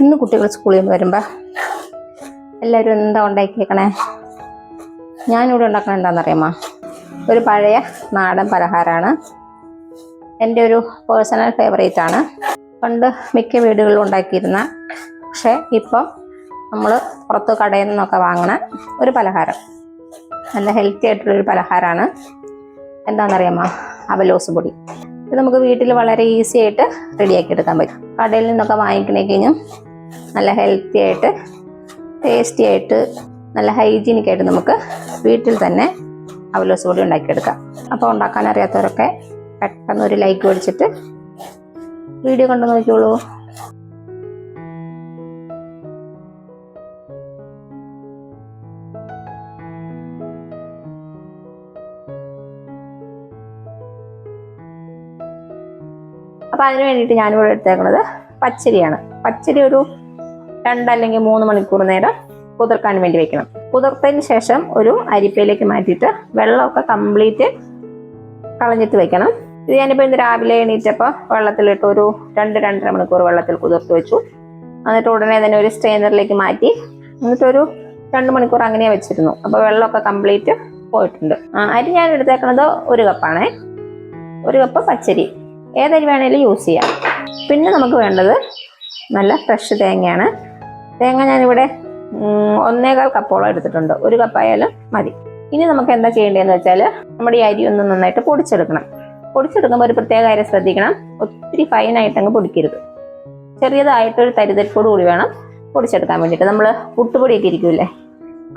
ഇന്ന് കുട്ടികൾ സ്കൂളിൽ നിന്ന് വരുമ്പോൾ എല്ലാവരും എന്താ ഉണ്ടാക്കിയേക്കണേ ഞാനിവിടെ ഉണ്ടാക്കണ എന്താണെന്നറിയാമോ? ഒരു പഴയ നാടൻ പലഹാരമാണ്. എന്റെ ഒരു പേഴ്സണൽ ഫേവറേറ്റ് ആണ്. പണ്ട് മിക്ക വീടുകളിലും ഉണ്ടാക്കിയിരുന്ന പക്ഷേ ഇപ്പം നമ്മൾ പുറത്ത് കടയിൽ നിന്നൊക്കെ വാങ്ങണ ഒരു പലഹാരം. നല്ല ഹെൽത്തി ആയിട്ടുള്ളൊരു പലഹാരമാണ്. എന്താണെന്നറിയാമോ? അവലോസ് പൊടി. ഇത് നമുക്ക് വീട്ടിൽ വളരെ ഈസി ആയിട്ട് റെഡിയാക്കി എടുക്കാൻ പറ്റും. കടയിൽ നിന്നൊക്കെ വാങ്ങിക്കണേക്കഴിഞ്ഞും നല്ല ഹെൽത്തി ആയിട്ട് ടേസ്റ്റി ആയിട്ട് നല്ല ഹൈജീനിക് ആയിട്ട് നമുക്ക് വീട്ടിൽ തന്നെ അവലോസ് പൊടി ഉണ്ടാക്കിയെടുക്കാം. അപ്പോൾ ഉണ്ടാക്കാൻ അറിയാത്തവരൊക്കെ പെട്ടെന്ന് ഒരു ലൈക്ക് മേടിച്ചിട്ട് വീഡിയോ കണ്ടു നോക്കിയോളൂ അപ്പം അതിന് വേണ്ടിയിട്ട് ഞാനിവിടെ എടുത്തേക്കുന്നത് പച്ചരിയാണ്. പച്ചരി ഒരു രണ്ടല്ലെങ്കിൽ മൂന്ന് മണിക്കൂർ നേരം കുതിർക്കാൻ വേണ്ടി വെക്കണം. കുതിർത്തതിന് ശേഷം ഒരു അരിപ്പയിലേക്ക് മാറ്റിയിട്ട് വെള്ളമൊക്കെ കംപ്ലീറ്റ് കളഞ്ഞിട്ട് വെക്കണം. ഇത് ഞാനിപ്പോൾ ഇന്ന് രാവിലെ എണീറ്റപ്പോൾ വെള്ളത്തിലിട്ട് ഒരു രണ്ട് രണ്ടര മണിക്കൂർ വെള്ളത്തിൽ കുതിർത്ത് വെച്ചു. എന്നിട്ട് ഉടനെ തന്നെ ഒരു സ്ട്രെയിനറിലേക്ക് മാറ്റി എന്നിട്ടൊരു രണ്ട് മണിക്കൂർ അങ്ങനെയാണ് വെച്ചിരുന്നു. അപ്പോൾ വെള്ളമൊക്കെ കംപ്ലീറ്റ് പോയിട്ടുണ്ട്. അരി ഞാൻ എടുത്തേക്കുന്നത് ഒരു കപ്പാണേ. ഒരു കപ്പ് പച്ചരി. ഏതരി വേണേലും യൂസ് ചെയ്യാം. പിന്നെ നമുക്ക് വേണ്ടത് നല്ല ഫ്രഷ് തേങ്ങയാണ്. തേങ്ങ ഞാനിവിടെ ഒന്നേകാൽ കപ്പോളം എടുത്തിട്ടുണ്ട്. ഒരു കപ്പായാലും മതി. ഇനി നമുക്ക് എന്താ ചെയ്യേണ്ടതെന്ന് വെച്ചാൽ നമ്മുടെ ഈ അരി ഒന്ന് നന്നായിട്ട് പൊടിച്ചെടുക്കണം. പൊടിച്ചെടുക്കുമ്പോൾ ഒരു പ്രത്യേക കാര്യം ശ്രദ്ധിക്കണം. ഒത്തിരി ഫൈനായിട്ട് അങ്ങ് പൊടിക്കരുത്. ചെറിയതായിട്ടൊരു തരിതരിപ്പോട് കൂടി വേണം പൊടിച്ചെടുക്കാൻ വേണ്ടിയിട്ട്. നമ്മൾ പുട്ടുപൊടിയൊക്കെ ഇരിക്കൂലേ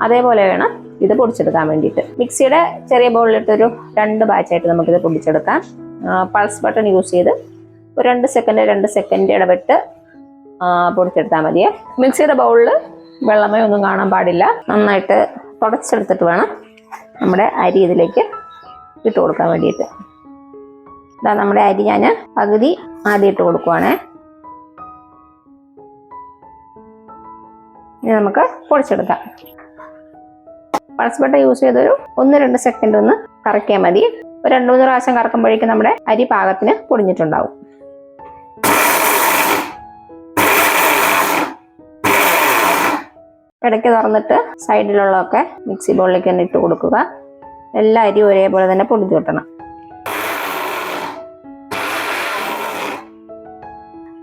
അതേപോലെ വേണം ഇത് പൊടിച്ചെടുക്കാൻ വേണ്ടിയിട്ട്. മിക്സിയുടെ ചെറിയ ബൗളിലിട്ടൊരു രണ്ട് ബാച്ചായിട്ട് നമുക്കിത് പൊടിച്ചെടുക്കാം. പൾസ് ബട്ടൺ യൂസ് ചെയ്ത് ഒരു രണ്ട് സെക്കൻഡ് രണ്ട് സെക്കൻഡ് ഇടവിട്ട് ആ, പൊടിച്ചെടുത്താൽ മതിയെ. മിക്സിയുടെ ബൗളിൽ വെള്ളമേ ഒന്നും കാണാൻ പാടില്ല. നന്നായിട്ട് തുടച്ചെടുത്തിട്ട് വേണം നമ്മുടെ അരി ഇതിലേക്ക് ഇട്ട് കൊടുക്കാൻ വേണ്ടിയിട്ട്. ഇതാ നമ്മുടെ അരി ഞാൻ പകുതി ആദ്യം ഇട്ട് കൊടുക്കുവാണേ. ഇനി നമുക്ക് പൊടിച്ചെടുക്കാം. പഴസപ്പെട്ട യൂസ് ചെയ്തൊരു ഒന്ന് രണ്ട് സെക്കൻഡ് ഒന്ന് കറക്കിയാൽ മതി. ഒരു രണ്ട് മൂന്ന് പ്രാവശ്യം കറക്കുമ്പോഴേക്കും നമ്മുടെ അരി പാകത്തിന് പൊടിഞ്ഞിട്ടുണ്ടാവും. ഇടയ്ക്ക് തുറന്നിട്ട് സൈഡിലുള്ളതൊക്കെ മിക്സി ബോളിലേക്ക് തന്നെ ഇട്ട് കൊടുക്കുക. എല്ലാ അരിയും ഒരേപോലെ തന്നെ പൊടിച്ചു കിട്ടണം.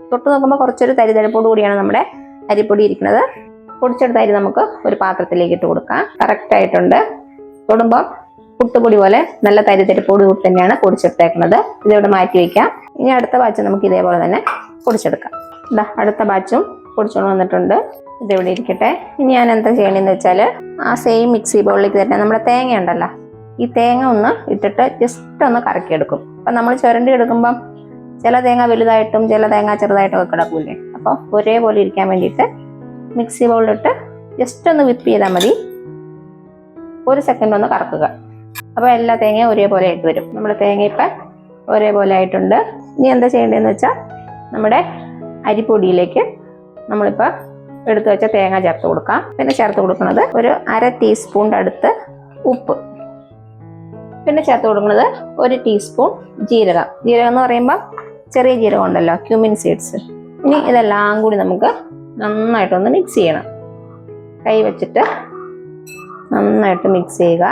തൊട്ട് നോക്കുമ്പോൾ കുറച്ചൊരു തരിതരിപ്പോട് കൂടിയാണ് നമ്മുടെ അരിപ്പൊടി ഇരിക്കുന്നത്. പൊടിച്ചെടുത്ത അരി നമുക്ക് ഒരു പാത്രത്തിലേക്ക് ഇട്ട് കൊടുക്കാം. കറക്റ്റ് ആയിട്ടുണ്ട്. തൊടുമ്പോൾ പുട്ടുപൊടി പോലെ നല്ല തരിതരിപ്പോട് കൂടി തന്നെയാണ് പൊടിച്ചെടുത്തേക്കുന്നത്. ഇതിവിടെ മാറ്റി വയ്ക്കാം ഇനി അടുത്ത ബാച്ച് നമുക്ക് ഇതേപോലെ തന്നെ പൊടിച്ചെടുക്കാം. ഇതാ അടുത്ത ബാച്ചും പൊടിച്ചുകൊണ്ട് വന്നിട്ടുണ്ട്. ഇതിവിടെ ഇരിക്കട്ടെ. ഇനി ഞാൻ എന്താ ചെയ്യണമെന്ന് വെച്ചാൽ ആ സെയിം മിക്സി ബൗളിലേക്ക് തന്നെ നമ്മുടെ തേങ്ങ ഉണ്ടല്ലോ ഈ തേങ്ങ ഒന്ന് ഇട്ടിട്ട് ജസ്റ്റ് ഒന്ന് കറക്കിയെടുക്കും. അപ്പം നമ്മൾ ചുരണ്ടി എടുക്കുമ്പം ചില തേങ്ങ വലുതായിട്ടും ചില തേങ്ങ ചെറുതായിട്ടും ഒക്കെ കിടക്കൂലേ അപ്പോൾ ഒരേപോലെ ഇരിക്കാൻ വേണ്ടിയിട്ട് മിക്സി ബൗളിലിട്ട് ജസ്റ്റ് ഒന്ന് വിപ്പ് ചെയ്താൽ മതി. ഒരു സെക്കൻഡ് ഒന്ന് കറക്കുക. അപ്പോൾ എല്ലാ തേങ്ങയും ഒരേപോലെ ആയിട്ട് വരും. നമ്മുടെ തേങ്ങ ഇപ്പം ഒരേപോലെ ആയിട്ടുണ്ട്. ഇനി എന്താ ചെയ്യേണ്ടതെന്ന് വെച്ചാൽ നമ്മുടെ അരിപ്പൊടിയിലേക്ക് നമ്മളിപ്പോൾ എടുത്തു വെച്ച തേങ്ങ ചേർത്ത് കൊടുക്കാം. പിന്നെ ചേർത്ത് കൊടുക്കുന്നത് ഒരു അര ടീസ്പൂണിന്റെ അടുത്ത് ഉപ്പ്. പിന്നെ ചേർത്ത് കൊടുക്കുന്നത് ഒരു ടീസ്പൂൺ ജീരകം. ജീരകം എന്ന് പറയുമ്പോൾ ചെറിയ ജീരകം ഉണ്ടല്ലോ ക്യൂമിൻ സീഡ്സ് ഇനി ഇതെല്ലാം കൂടി നമുക്ക് നന്നായിട്ടൊന്ന് മിക്സ് ചെയ്യണം. കൈ വെച്ചിട്ട് നന്നായിട്ട് മിക്സ് ചെയ്യുക.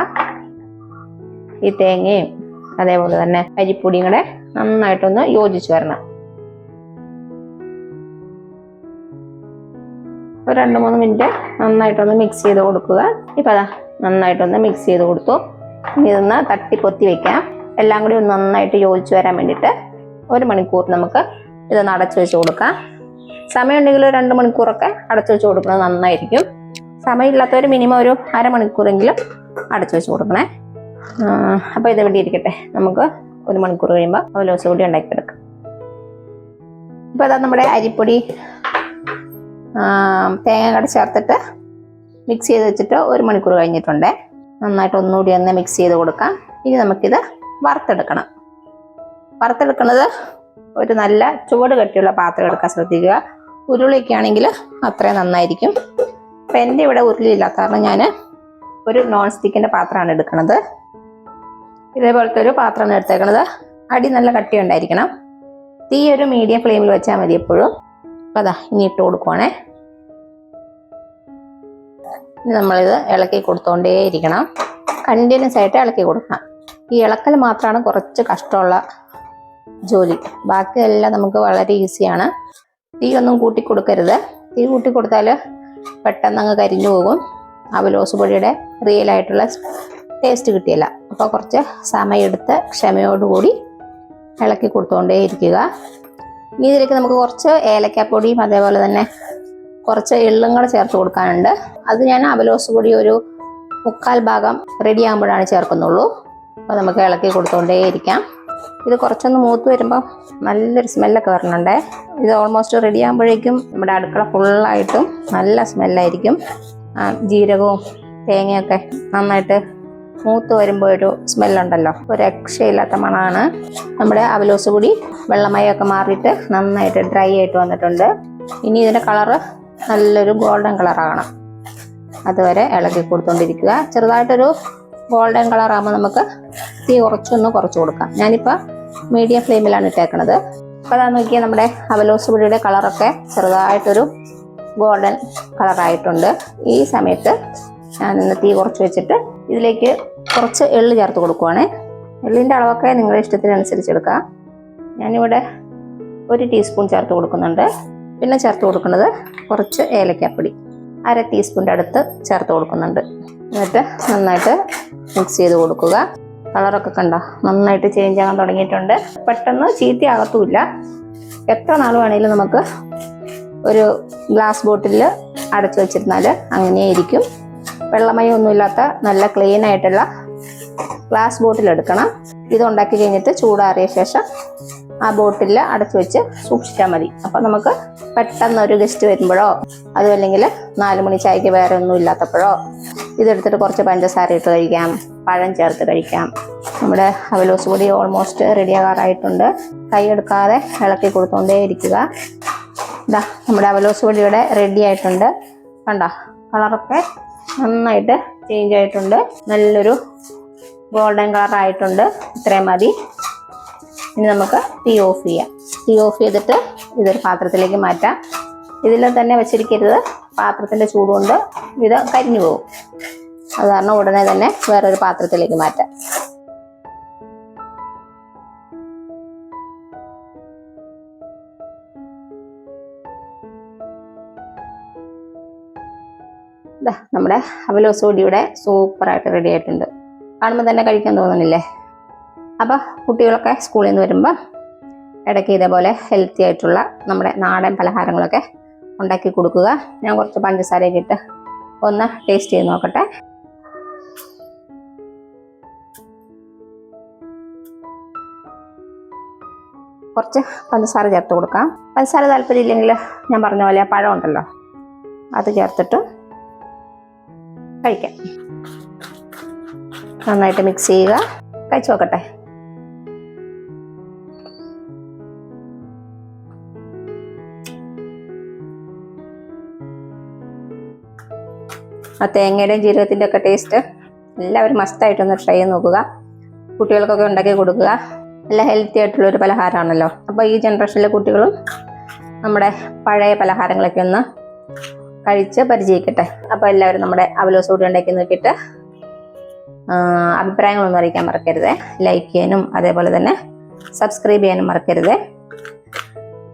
ഈ തേങ്ങയും അതേപോലെ തന്നെ അരിപ്പൊടിയും കൂടെ നന്നായിട്ടൊന്ന് യോജിച്ച് വരണം. ഒരു രണ്ട് മൂന്ന് മിനിറ്റ് നന്നായിട്ടൊന്ന് മിക്സ് ചെയ്ത് കൊടുക്കുക. ഇപ്പം അതാ നന്നായിട്ടൊന്ന് മിക്സ് ചെയ്ത് കൊടുത്തു. ഇനി ഇതൊന്ന് തട്ടി പൊത്തി വെക്കാം. എല്ലാം കൂടി ഒന്ന് നന്നായിട്ട് യോജിച്ച് വരാൻ വേണ്ടിയിട്ട് ഒരു മണിക്കൂർ നമുക്ക് ഇതൊന്ന് അടച്ചു വെച്ച് കൊടുക്കാം. സമയമുണ്ടെങ്കിൽ ഒരു രണ്ട് മണിക്കൂറൊക്കെ അടച്ചു വെച്ച് കൊടുക്കുന്നത് നന്നായിരിക്കും. സമയമില്ലാത്തവർ മിനിമം ഒരു അരമണിക്കൂറെങ്കിലും അടച്ചു വെച്ച് കൊടുക്കണേ. അപ്പോൾ ഇത് ഇവിടെ ഇരിക്കട്ടെ. നമുക്ക് ഒരു മണിക്കൂർ കഴിയുമ്പോൾ അവലോസ് കൂടി ഉണ്ടാക്കിയെടുക്കാം. ഇപ്പോൾ അതാ നമ്മുടെ അരിപ്പൊടി തേങ്ങ കട ചേർത്തിട്ട് മിക്സ് ചെയ്ത് വെച്ചിട്ട് ഒരു മണിക്കൂർ കഴിഞ്ഞിട്ടുണ്ട്. നന്നായിട്ട് ഒന്നുകൂടി ഒന്ന് മിക്സ് ചെയ്ത് കൊടുക്കാം. ഇനി നമുക്കിത് വറുത്തെടുക്കണം. വറുത്തെടുക്കുന്നത് ഒരു നല്ല ചുവട് കെട്ടിയുള്ള പാത്രം എടുക്കാൻ ശ്രദ്ധിക്കുക. ഉരുളിയൊക്കെ ആണെങ്കിൽ അത്രയും നന്നായിരിക്കും. അപ്പം എന്റെ ഇവിടെ ഉരുളിയില്ലാത്ത കാരണം ഞാൻ ഒരു നോൺ സ്റ്റിക്കിന്റെ പാത്രമാണ് എടുക്കുന്നത്. ഇതേപോലത്തെ ഒരു പാത്രമാണ് എടുത്തേക്കുന്നത് അടി നല്ല കട്ടി ഉണ്ടായിരിക്കണം തീ ഒരു മീഡിയം ഫ്ലെയിമിൽ വെച്ചാൽ മതി എപ്പോഴും. അപ്പം അതാ ഇനി ഇട്ട് കൊടുക്കുവാണേ. ഇനി നമ്മളിത് ഇളക്കി കൊടുത്തോണ്ടേ ഇരിക്കണം കണ്ടിന്യൂസ് ആയിട്ട് ഇളക്കി കൊടുക്കണം. ഈ ഇളക്കൽ മാത്രമാണ് കുറച്ച് കഷ്ടമുള്ള ജോലി. ബാക്കിയെല്ലാം നമുക്ക് വളരെ ഈസിയാണ്. തീ ഒന്നും കൂട്ടി കൊടുക്കരുത്. തീ കൂട്ടി കൊടുത്താൽ പെട്ടെന്ന് അങ്ങ് കരിഞ്ഞു പോകും. അവലോസ് പൊടിയുടെ റിയൽ ആയിട്ടുള്ള ടേസ്റ്റ് കിട്ടിയില്ല. അപ്പോൾ കുറച്ച് സമയമെടുത്ത് ക്ഷമയോടുകൂടി ഇളക്കി കൊടുത്തുകൊണ്ടേ ഇരിക്കുക ഇനി ഇതിലേക്ക് നമുക്ക് കുറച്ച് ഏലക്കാപ്പൊടിയും അതേപോലെ തന്നെ കുറച്ച് എള്ളും കൂടെ ചേർത്ത് കൊടുക്കാനുണ്ട്. അത് ഞാൻ അവലോസ് പൊടി ഒരു മുക്കാൽ ഭാഗം റെഡി ആകുമ്പോഴാണ് ചേർക്കുന്നുള്ളൂ. അപ്പോൾ നമുക്ക് ഇളക്കി കൊടുത്തുകൊണ്ടേയിരിക്കാം ഇത് കുറച്ചൊന്ന് മൂത്ത് വരുമ്പോൾ നല്ലൊരു സ്മെല്ലൊക്കെ വരണുണ്ടേ. ഇത് ഓൾമോസ്റ്റ് റെഡി ആകുമ്പോഴേക്കും നമ്മുടെ അടുക്കള ഫുള്ളായിട്ടും നല്ല സ്മെല്ലായിരിക്കും ജീരകവും തേങ്ങയൊക്കെ നന്നായിട്ട് മൂത്ത് വരുമ്പോൾ ഒരു സ്മെല്ലുണ്ടല്ലോ ഒരു രക്ഷയില്ലാത്ത മണമാണ്. നമ്മുടെ അവലോസ് കൂടി വെള്ളമയൊക്കെ മാറിയിട്ട് നന്നായിട്ട് ഡ്രൈ ആയിട്ട് വന്നിട്ടുണ്ട്. ഇനി ഇതിന്റെ കളറ് നല്ലൊരു ഗോൾഡൻ കളറാകണം. അതുവരെ ഇളക്കി കൊടുത്തുകൊണ്ടിരിക്കുക ചെറുതായിട്ടൊരു ഗോൾഡൻ കളർ ആകുമ്പോൾ നമുക്ക് തീ കുറച്ചൊന്ന് കുറച്ച് കൊടുക്കാം. ഞാനിപ്പോൾ മീഡിയം ഫ്ലെയിമിലാണ് ഇട്ടേക്കണത്. അപ്പോൾ അതാ നോക്കിയാൽ നമ്മുടെ അവലോസ് പൊടിയുടെ കളറൊക്കെ ചെറുതായിട്ടൊരു ഗോൾഡൻ കളറായിട്ടുണ്ട്. ഈ സമയത്ത് ഞാൻ നിന്ന് തീ കുറച്ച് വെച്ചിട്ട് ഇതിലേക്ക് കുറച്ച് എള്ള് ചേർത്ത് കൊടുക്കുവാണ്. എള്ളിന്റെ അളവൊക്കെ നിങ്ങളുടെ ഇഷ്ടത്തിനനുസരിച്ച് എടുക്കാം. ഞാനിവിടെ ഒരു ടീസ്പൂൺ ചേർത്ത് കൊടുക്കുന്നുണ്ട്. പിന്നെ ചേർത്ത് കൊടുക്കുന്നത് കുറച്ച് ഏലക്കാപ്പൊടി. അര ടീസ്പൂണിന്റെ അടുത്ത് ചേർത്ത് കൊടുക്കുന്നുണ്ട്. എന്നിട്ട് നന്നായിട്ട് മിക്സ് ചെയ്ത് കൊടുക്കുക. കളറൊക്കെ കണ്ടോ? നന്നായിട്ട് ചേഞ്ച് ആകാൻ തുടങ്ങിയിട്ടുണ്ട്. പെട്ടെന്ന് ചീത്തയാകത്തുമില്ല. എത്ര നാൾ വേണമെങ്കിലും നമുക്ക് ഒരു ഗ്ലാസ് ബോട്ടിലിൽ അടച്ചു വെച്ചിരുന്നാൽ അങ്ങനെ ഇരിക്കും. വെള്ളമയമൊന്നുമില്ലാത്ത നല്ല ക്ലീൻ ആയിട്ടുള്ള ഗ്ലാസ് ബോട്ടിൽ എടുക്കണം. ഇത് ഉണ്ടാക്കി കഴിഞ്ഞിട്ട് ചൂടാറിയ ശേഷം ആ ബോട്ടിൽ അടച്ചു വെച്ച് സൂക്ഷിച്ചാൽ മതി. അപ്പം നമുക്ക് പെട്ടെന്ന് ഒരു ഗസ്റ്റ് വരുമ്പോഴോ അതും അല്ലെങ്കിൽ നാല് മണി ചായക്ക് വേറെ ഒന്നും ഇല്ലാത്തപ്പോഴോ ഇതെടുത്തിട്ട് കുറച്ച് പഞ്ചസാര ഇട്ട് കഴിക്കാം പഴം ചേർത്ത് കഴിക്കാം. നമ്മുടെ അവലോസ് പൊടി ഓൾമോസ്റ്റ് റെഡി ആകാറായിട്ടുണ്ട്. കൈ എടുക്കാതെ ഇളക്കി കൊടുത്തുകൊണ്ടേ ഇരിക്കുക. ഇതാ നമ്മുടെ അവലോസ് പൊടിയുടെ റെഡി ആയിട്ടുണ്ട്. കണ്ടോ കളറൊക്കെ നന്നായിട്ട് ചേഞ്ച് ആയിട്ടുണ്ട്. നല്ലൊരു ഗോൾഡൻ കളർ ആയിട്ടുണ്ട്. ഇത്രയും മതി. ഇനി നമുക്ക് തീ ഓഫ് ചെയ്യാം. തീ ഓഫ് ചെയ്തിട്ട് ഇതൊരു പാത്രത്തിലേക്ക് മാറ്റാം. ഇതിൽ തന്നെ വെച്ചിരിക്കരുത്. പാത്രത്തിന്റെ ചൂടുകൊണ്ട് ഇത് കരിഞ്ഞു പോകും. അത് കാരണം ഉടനെ തന്നെ വേറൊരു പാത്രത്തിലേക്ക് മാറ്റാം. നമ്മുടെ അവലോസോടിയുടെ സൂപ്പറായിട്ട് റെഡി ആയിട്ടുണ്ട്. കാണുമ്പോൾ തന്നെ കഴിക്കാൻ തോന്നുന്നില്ലേ അപ്പോൾ കുട്ടികളൊക്കെ സ്കൂളിൽ നിന്ന് വരുമ്പോൾ ഇടയ്ക്ക് ഇതേപോലെ ഹെൽത്തി ആയിട്ടുള്ള നമ്മുടെ നാടൻ പലഹാരങ്ങളൊക്കെ ഉണ്ടാക്കി കൊടുക്കുക. ഞാൻ കുറച്ച് പഞ്ചസാരയൊക്കെ ഇട്ട് ഒന്ന് ടേസ്റ്റ് ചെയ്ത് നോക്കട്ടെ. കുറച്ച് പഞ്ചസാര ചേർത്ത് കൊടുക്കാം. പഞ്ചസാര താല്പര്യം ഇല്ലെങ്കിൽ ഞാൻ പറഞ്ഞ പോലെ ആ പഴം ഉണ്ടല്ലോ അത് ചേർത്തിട്ട് കഴിക്കാം. നന്നായിട്ട് മിക്സ് ചെയ്യുക. കഴിച്ചു നോക്കട്ടെ. ആ തേങ്ങയുടെയും ജീരകത്തിന്റെ ഒക്കെ ടേസ്റ്റ് എല്ലാവരും മസ്റ്റായിട്ടൊന്ന് ട്രൈ ചെയ്ത് നോക്കുക. കുട്ടികൾക്കൊക്കെ ഉണ്ടാക്കി കൊടുക്കുക. നല്ല ഹെൽത്തി ആയിട്ടുള്ള ഒരു പലഹാരമാണല്ലോ. അപ്പോൾ ഈ ജനറേഷനിലെ കുട്ടികളും നമ്മുടെ പഴയ പലഹാരങ്ങളൊക്കെ ഒന്ന് കഴിച്ച് പരിചയിക്കട്ടെ. അപ്പോൾ എല്ലാവരും നമ്മുടെ അവലോസ് കൂടി ഉണ്ടാക്കി നോക്കിയിട്ട് അഭിപ്രായങ്ങളൊന്നും അറിയിക്കാൻ മറക്കരുത്. ലൈക്ക് ചെയ്യാനും അതേപോലെ തന്നെ സബ്സ്ക്രൈബ് ചെയ്യാനും മറക്കരുത്.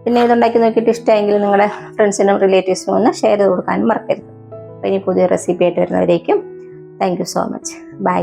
പിന്നെ ഇതുണ്ടാക്കി നോക്കിയിട്ട് ഇഷ്ടമെങ്കിൽ നിങ്ങളുടെ ഫ്രണ്ട്സിനും റിലേറ്റീവ്സിനും ഒന്ന് ഷെയർ ചെയ്ത് കൊടുക്കാനും മറക്കരുത്. ഇനി പുതിയ റെസിപ്പി ആയിട്ട് വരുന്നവരേക്കും താങ്ക് സോ മച്ച് ബൈ